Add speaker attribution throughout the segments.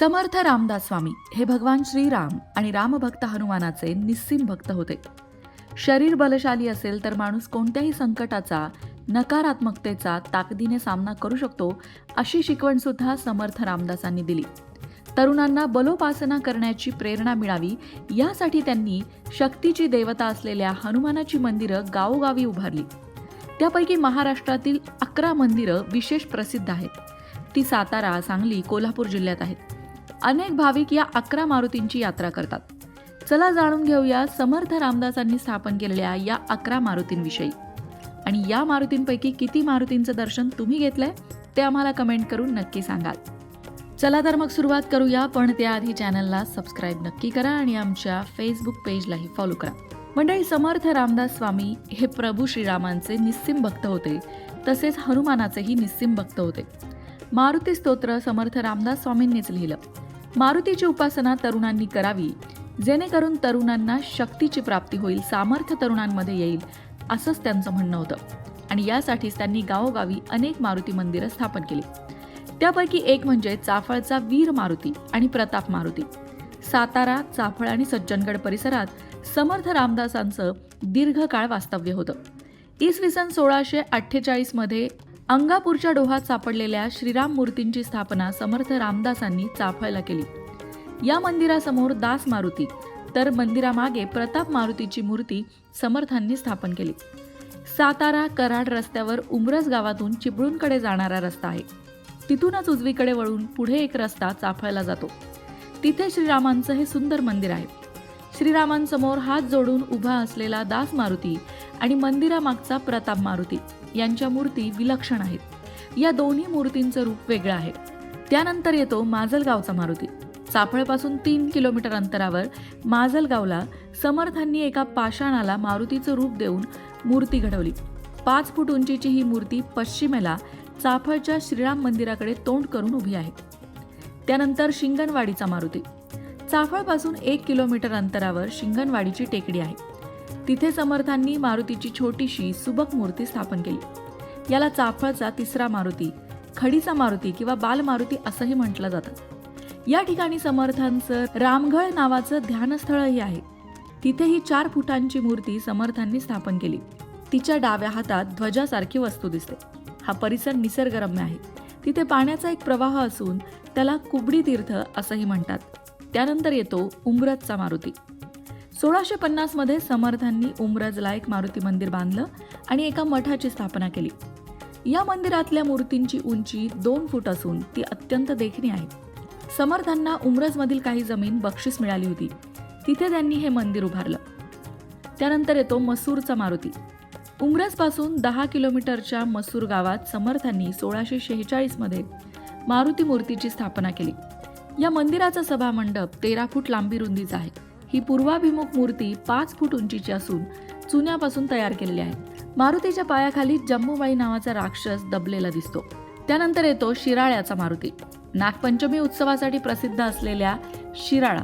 Speaker 1: समर्थ रामदास स्वामी हे भगवान श्रीराम आणि रामभक्त हनुमानाचे निस्सीम भक्त होते. शरीर बलशाली असेल तर माणूस कोणत्याही संकटाचा नकारात्मकतेचा ताकदीने सामना करू शकतो अशी शिकवण सुद्धा समर्थ रामदासांनी दिली. तरुणांना बलोपासना करण्याची प्रेरणा मिळावी यासाठी त्यांनी शक्तीची देवता असलेल्या हनुमानाची मंदिरं गावोगावी उभारली. त्यापैकी महाराष्ट्रातील अकरा मंदिरं विशेष प्रसिद्ध आहेत. ती सातारा सांगली कोल्हापूर जिल्ह्यात आहेत. अनेक भाविक या अकरा मारुतींची यात्रा करतात. चला जाणून घेऊया समर्थ रामदासांनी स्थापन केलेल्या या अकरा मारुतींविषयी. आणि या मारुतींपैकी किती मारुतींचं दर्शन तुम्ही घेतलंय ते आम्हाला कमेंट करून नक्की सांगाल. चला तर मग सुरुवात करूया पण त्याआधी चॅनलला सबस्क्राईब नक्की करा आणि आमच्या फेसबुक पेजलाही फॉलो करा. मंडळी समर्थ रामदास स्वामी हे प्रभू श्रीरामांचे निस्सिम भक्त होते तसेच हनुमानाचेही निस्सिम भक्त होते. मारुती स्तोत्र समर्थ रामदास स्वामींनीच लिहिलं. मारुतीची उपासना तरुणांनी करावी. जेणेकरून तरुणांना शक्तीची प्राप्ती होईल सामर्थ्य तरुणांमध्ये येईल असंच त्यांचं म्हणणं होतं. आणि यासाठीच त्यांनी गावोगावी अनेक मारुती मंदिरं स्थापन केली. त्यापैकी एक म्हणजे चाफळचा वीर मारुती आणि प्रताप मारुती. सातारा चाफळ आणि सज्जनगड परिसरात समर्थ रामदासांचं दीर्घकाळ वास्तव्य होतं. इसवी सन सोळाशे अठ्ठेचाळीसमध्ये अंगापूरच्या डोहात सापडलेल्या श्रीराम मूर्तींची स्थापना समर्थ रामदासांनी चाफळला केली. या मंदिरासमोर दास मारुती तर मंदिरामागे प्रताप मारुतीची मूर्ती समर्थांनी स्थापन केली. सातारा कराड रस्त्यावर उमरस गावातून चिपळूणकडे जाणारा रस्ता आहे. तिथूनच उजवीकडे वळून पुढे एक रस्ता चाफळला जातो. तिथे श्रीरामांचं हे सुंदर मंदिर आहे. श्रीरामांसमोर हात जोडून उभा असलेला दास मारुती आणि मंदिरामागचा प्रताप मारुती. यांच्या मूर्ती विलक्षण आहेत. या दोन्ही मूर्तींचं रूप वेगळं आहे. त्यानंतर येतो माजलगावचा मारुती. चाफळपासून तीन किलोमीटर अंतरावर माजलगावला समर्थांनी एका पाषाणाला मारुतीचं रूप देऊन मूर्ती घडवली. पाच फूट उंचीची ही मूर्ती पश्चिमेला चाफळच्या श्रीराम मंदिराकडे तोंड करून उभी आहे. त्यानंतर शिंगणवाडीचा मारुती. चाफळपासून एक किलोमीटर अंतरावर शिंगणवाडीची टेकडी आहे. तिथे समर्थांनी मारुतीची छोटीशी सुबक मूर्ती स्थापन केली. याला चाफळचा तिसरा मारुती खडीचा मारुती किंवा बाल मारुती असंही म्हटलं जातं. या ठिकाणी समर्थांचं रामगळ नावाचं ध्यानस्थळही आहे. तिथे ही चार फुटांची मूर्ती समर्थांनी स्थापन केली. तिच्या डाव्या हातात ध्वजासारखी वस्तू दिसते. हा परिसर निसर्गरम्य आहे. तिथे पाण्याचा एक प्रवाह असून त्याला कुबडी तीर्थ असंही म्हणतात. त्यानंतर येतो उमरतचा मारुती. सोळाशे पन्नासमध्ये समर्थांनी उमरजला एक मारुती मंदिर बांधलं आणि एका मठाची स्थापना केली. या मंदिरातल्या मूर्तींची उंची दोन फूट असून ती अत्यंत देखणी आहे. समर्थांना उमरजमधील काही जमीन बक्षीस मिळाली होती. तिथे त्यांनी हे मंदिर उभारलं. त्यानंतर येतो मसूरचा मारुती. उमरजपासून दहा किलोमीटरच्या मसूर गावात समर्थांनी सोळाशे शेहेचाळीसमध्ये मारुती मूर्तीची स्थापना केली. या मंदिराचा सभामंडप तेरा फूट लांबी रुंदीचा आहे. ही पूर्वाभिमुख मूर्ती पाच फूट उंचीची असून चुन्यापासून तयार केलेली आहे. मारुतीच्या पायाखाली जम्मूबाई नावाचा राक्षस दबलेला दिसतो. त्यानंतर येतो शिराळ्याचा मारुती. नागपंचमी उत्सवासाठी प्रसिद्ध असलेल्या शिराळा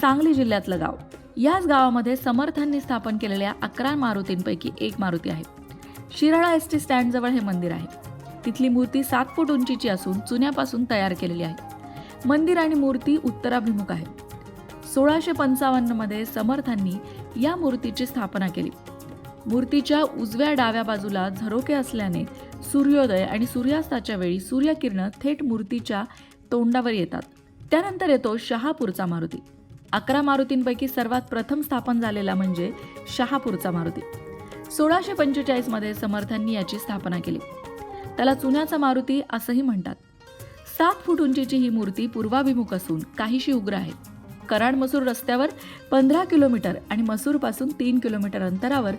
Speaker 1: सांगली जिल्ह्यातलं गाव. याच गावामध्ये समर्थांनी स्थापन केलेल्या अकरा मारुतींपैकी एक मारुती आहे. शिराळा एस टी स्टँडजवळ हे मंदिर आहे. तिथली मूर्ती सात फूट उंचीची असून चुन्यापासून तयार केलेली आहे. मंदिर आणि मूर्ती उत्तराभिमुख आहे. सोळाशे पंचावन्नमध्ये समर्थांनी या मूर्तीची स्थापना केली. मूर्तीच्या उजव्या डाव्या बाजूला झरोके असल्याने सूर्योदय आणि सूर्यास्ताच्या वेळी सूर्यकिरण थेट मूर्तीच्या तोंडावर येतात. त्यानंतर येतो शहापूरचा मारुती. अकरा मारुतींपैकी सर्वात प्रथम स्थापन झालेला म्हणजे शहापूरचा मारुती. सोळाशे पंचेचाळीसमध्ये समर्थांनी याची स्थापना केली. त्याला चुन्याचा मारुती असंही म्हणतात. सात फूट उंचीची ही मूर्ती पूर्वाभिमुख असून काहीशी उग्र आहे. कराड मसूर रस्त्यावर पंधरा किलोमीटर आणि मसूरपासून तीन किलोमीटर अंतरावर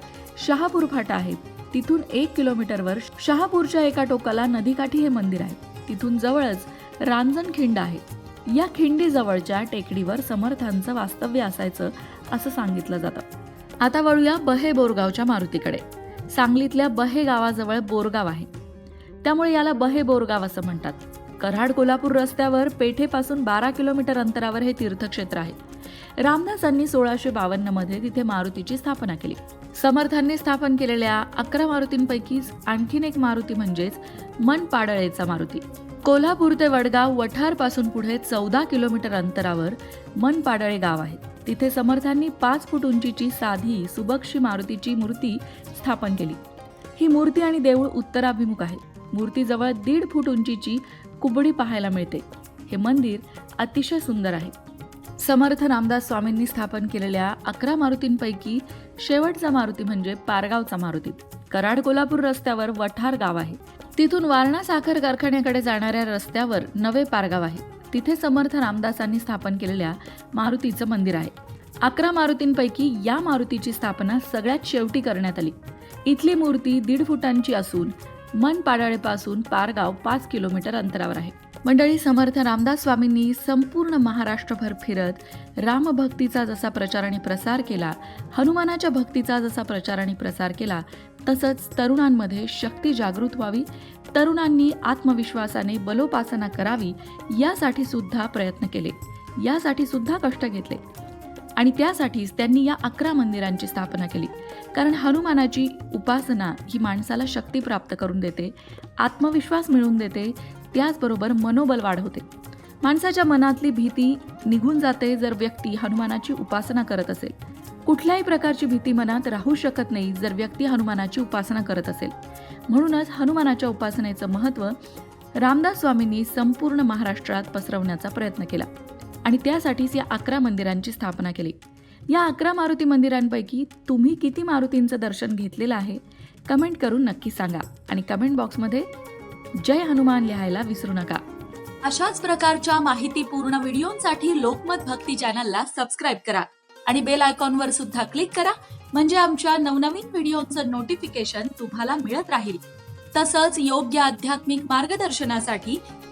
Speaker 1: शहापूर फाटा आहे. तिथून एक किलोमीटरवर शहापूरच्या एका टोकाला नदीकाठी हे मंदिर आहे. तिथून जवळच रांजण खिंड आहे. या खिंडीजवळच्या टेकडीवर समर्थांचं वास्तव्य असायचं असं सांगितलं जातं. आता वळूया बहे बोरगावच्या मारुतीकडे. सांगलीतल्या बहे गावाजवळ बोरगाव आहे. त्यामुळे याला बहे बोरगाव असं म्हणतात. कराड कोल्हापूर रस्त्यावर पेठेपासून बारा किलोमीटर अंतरावर हे तीर्थक्षेत्र आहे. रामदासांनी सोळाशे बावन्नमध्ये तिथे मारुतीची स्थापना केली. समर्थांनी स्थापन केलेल्या अकरा मारुतींपैकी आणखीन एक मारुती म्हणजेच मन पाडळेचा मारुती. कोल्हापूर ते वडगाव वठारपासून पुढे चौदा किलोमीटर अंतरावर मनपाडळे गाव आहे. तिथे समर्थांनी पाच फूट उंचीची साधी सुबक्षी मारुतीची मूर्ती स्थापन केली. ही मूर्ती आणि देऊळ उत्तराभिमुख आहे. मूर्तीजवळ दीड फूट उंचीची कुबडी पाहायला मिळते. हे मंदिर अतिशय सुंदर आहे. समर्थ रामदास स्वामींनी स्थापन केलेल्या अकरा मारुतींपैकी शेवटचा मारुती म्हणजे पारगावचा मारुती. कराड कोल्हापूर रस्त्यावर वठार गाव आहे. तिथून वारणा साखर कारखान्याकडे जाणाऱ्या रस्त्यावर नवे पारगाव आहे. तिथे समर्थ रामदासांनी स्थापन केलेल्या मारुतीचं मंदिर आहे. अकरा मारुतींपैकी या मारुतीची स्थापना सगळ्यात शेवटी करण्यात आली. इथली मूर्ती दीड फुटांची असून मनपाडाळेपासून पारगाव पाच किलोमीटर अंतरावर आहे. मंडळी समर्थ रामदास स्वामींनी संपूर्ण महाराष्ट्रभर फिरत रामभक्तीचा जसा प्रचार आणि प्रसार केला हनुमानाच्या भक्तीचा जसा प्रचार आणि प्रसार केला तसंच तरुणांमध्ये शक्ती जागृत व्हावी तरुणांनी आत्मविश्वासाने बलोपासना करावी यासाठी सुद्धा प्रयत्न केले. यासाठी सुद्धा कष्ट घेतले. आणि त्यासाठीच त्यांनी या अकरा मंदिरांची स्थापना केली. कारण हनुमानाची उपासना ही माणसाला शक्ती प्राप्त करून देते आत्मविश्वास मिळवून देते त्याचबरोबर मनोबल वाढवते. माणसाच्या मनातली भीती निघून जाते जर व्यक्ती हनुमानाची उपासना करत असेल. कुठल्याही प्रकारची भीती मनात राहू शकत नाही जर व्यक्ती हनुमानाची उपासना करत असेल. म्हणूनच हनुमानाच्या उपासनेचं महत्त्व रामदास स्वामींनी संपूर्ण महाराष्ट्रात पसरवण्याचा प्रयत्न केला. आणि त्यासाठीच या अकरा मंदिरांची स्थापना केली. या अकरा मारुती मंदिरांपैकी तुम्ही किती मारुतींचं दर्शन घेतलेलं आहे कमेंट करून नक्की सांगा. आणि कमेंट बॉक्समध्ये जय हनुमान लिहायला विसरू नका.
Speaker 2: अशाच प्रकारच्या माहितीपूर्ण व्हिडिओंसाठी लोकमत भक्ती चॅनलला सबस्क्राईब करा आणि बेल आयकॉनवर सुद्धा क्लिक करा म्हणजे आमच्या नवनवीन व्हिडिओचं नोटिफिकेशन तुम्हाला मिळत राहील. तसंच योग्य आध्यात्मिक मार्गदर्शनासाठी